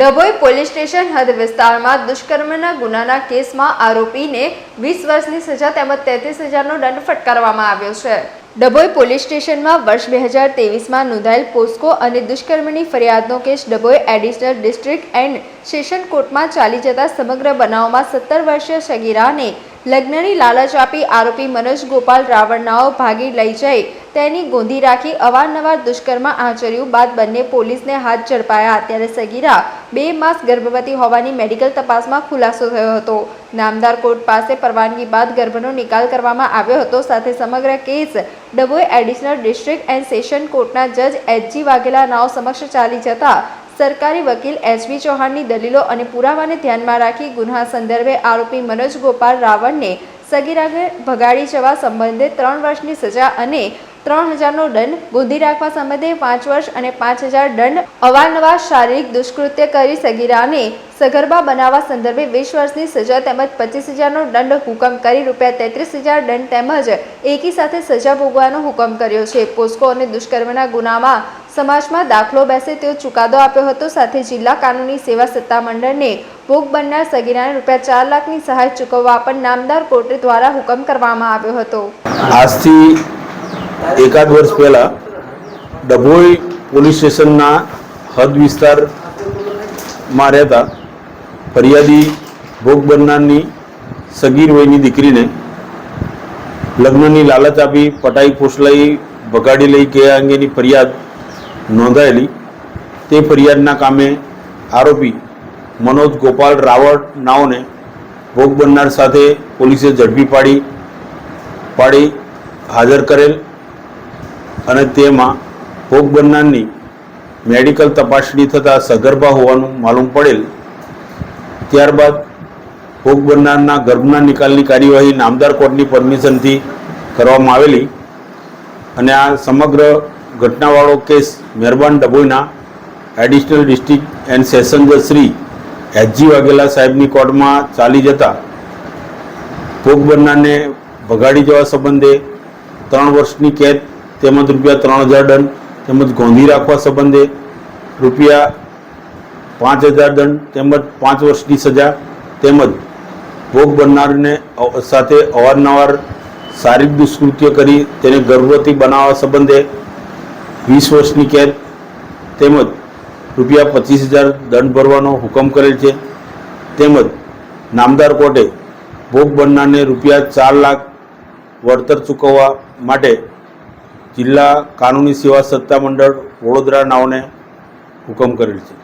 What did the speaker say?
Dabhoi police station હદ વિસ્તારમાં દુષ્કર્મના ગુનાના કેસમાં આરોપીને વીસ વર્ષની સજા તેમજ તેત્રીસ હજારનો દંડ ફટકારવામાં આવ્યો છે. ડભોઈ પોલીસ સ્ટેશનમાં વર્ષ બે હજાર તેવીસમાં નોંધાયેલ પોસ્કો અને દુષ્કર્મની ફરિયાદનો case Dabhoi additional district and session કોર્ટમાં ચાલી જતા સમગ્ર બનાવમાં સત્તર વર્ષીય સગીરાને લગ્નની લાલચ આપી આરોપી મનોજ ગોપાલ રાવણનાઓ ભાગી લઈ જઈ તેની ગોંધી રાખી અવારનવાર દુષ્કર્મ આચર્યું બાદ બંને પોલીસને હાથ ઝડપાયા. ત્યારે સગીરા બે માસ ગર્ભવતી હોવાની મેડિકલ તપાસમાં ખુલાસો થયો હતો. નામદાર કોર્ટ પાસે પરવાનગી બાદ ગર્ભનો નિકાલ કરવામાં આવ્યો હતો. સાથે સમગ્ર case Dabhoi additional district and session કોર્ટના જજ એચજી વાઘેલા નાવ સમક્ષ ચાલી જતા સરકારી વકીલ એચબી ચૌહાણની દલીલો અને પુરાવાને ધ્યાનમાં રાખી ગુન્હા સંદર્ભે આરોપી મનોજ ગોપાલ રાવણને સગીરાને ભગાડી જવા સંબંધે ત્રણ વર્ષની સજા અને ત્રણ હજારનો દંડ, ગોંધી રાખવા સંબંધે પાંચ વર્ષ અને પાંચ હજાર દંડ, અવારનવાર શારીરિક દુષ્કૃત્ય કરી સગીરાને સગર્ભા બનાવવા સંદર્ભે વીસ વર્ષની સજા તેમજ પચીસ હજારનો દંડ હુકમ કરી રૂપિયા તેત્રીસ હજાર દંડ તેમજ એકી સાથે સજા ભોગવાનો હુકમ કર્યો છે. પોસ્કો અને દુષ્કર્મના ગુનામાં સમાજમાં દાખલો બેસે તેવો ચુકાદો આપ્યો હતો. સાથે જિલ્લા કાનૂની સેવા સત્તા મંડળને ભોગ બનનાર સગીરાને રૂપિયા ચાર લાખની સહાય ચૂકવવા પણ નામદાર કોર્ટ દ્વારા હુકમ કરવામાં આવ્યો હતો. આજથી એકાદ વર્ષ પહેલાં ડભોઈ પોલીસ સ્ટેશનના હદ વિસ્તારમાં રહેતા ફરિયાદી ભોગ બનનારની સગીર વયની દીકરીને લગ્નની લાલચ આપી પટાઈ ફોસલાઈ ભગાડી લઈ ગયા અંગેની ફરિયાદ નોંધાયેલી. તે ફરિયાદના કામે આરોપી મનોજ ગોપાલ રાવળ નાઓને ભોગ બનનાર સાથે પોલીસે ઝડપી પાડી પાડી, હાજર કરેલ અને તેમાં ભોગ બનનારની મેડિકલ તપાસણી થતાં સગર્ભા હોવાનું માલુમ પડેલ. ત્યારબાદ ભોગ બનનારના ગર્ભના નિકાલની કાર્યવાહી નામદાર કોર્ટની પરમિશનથી કરવામાં આવેલી અને આ સમગ્ર ઘટનાવાળો કેસ મહેરબાન ડભોઈના એડિશનલ ડિસ્ટ્રિક્ટ એન્ડ સેશન જજ શ્રી એચજી વાઘેલા સાહેબની કોર્ટમાં ચાલી જતા ભોગ બનનારને ભગાડી જવા સંબંધે ત્રણ વર્ષની કેદ, તેમજ રૂપિયા ત્રણ હજાર દંડ, તેમજ ગોંધી રાખવા સંબંધે રૂપિયા પાંચ હજાર દંડ, તેમજ પાંચ વર્ષની સજા, તેમજ ભોગ બનનારને સાથે અવારનવાર શારીરિક દુષ્કૃત્ય કરી તેને ગર્ભવતી બનાવવા સંબંધે વીસ વર્ષની કેદ તેમજ રૂપિયા પચીસ હજાર દંડ ભરવાનો હુકમ કરેલ છે. તેમજ નામદાર કોર્ટે ભોગ બનનારને રૂપિયા ચાર લાખ વળતર ચૂકવવા માટે જિલ્લા કાનૂની સેવા સત્તા મંડળ વડોદરા નાઓને હુકમ કરેલ છે.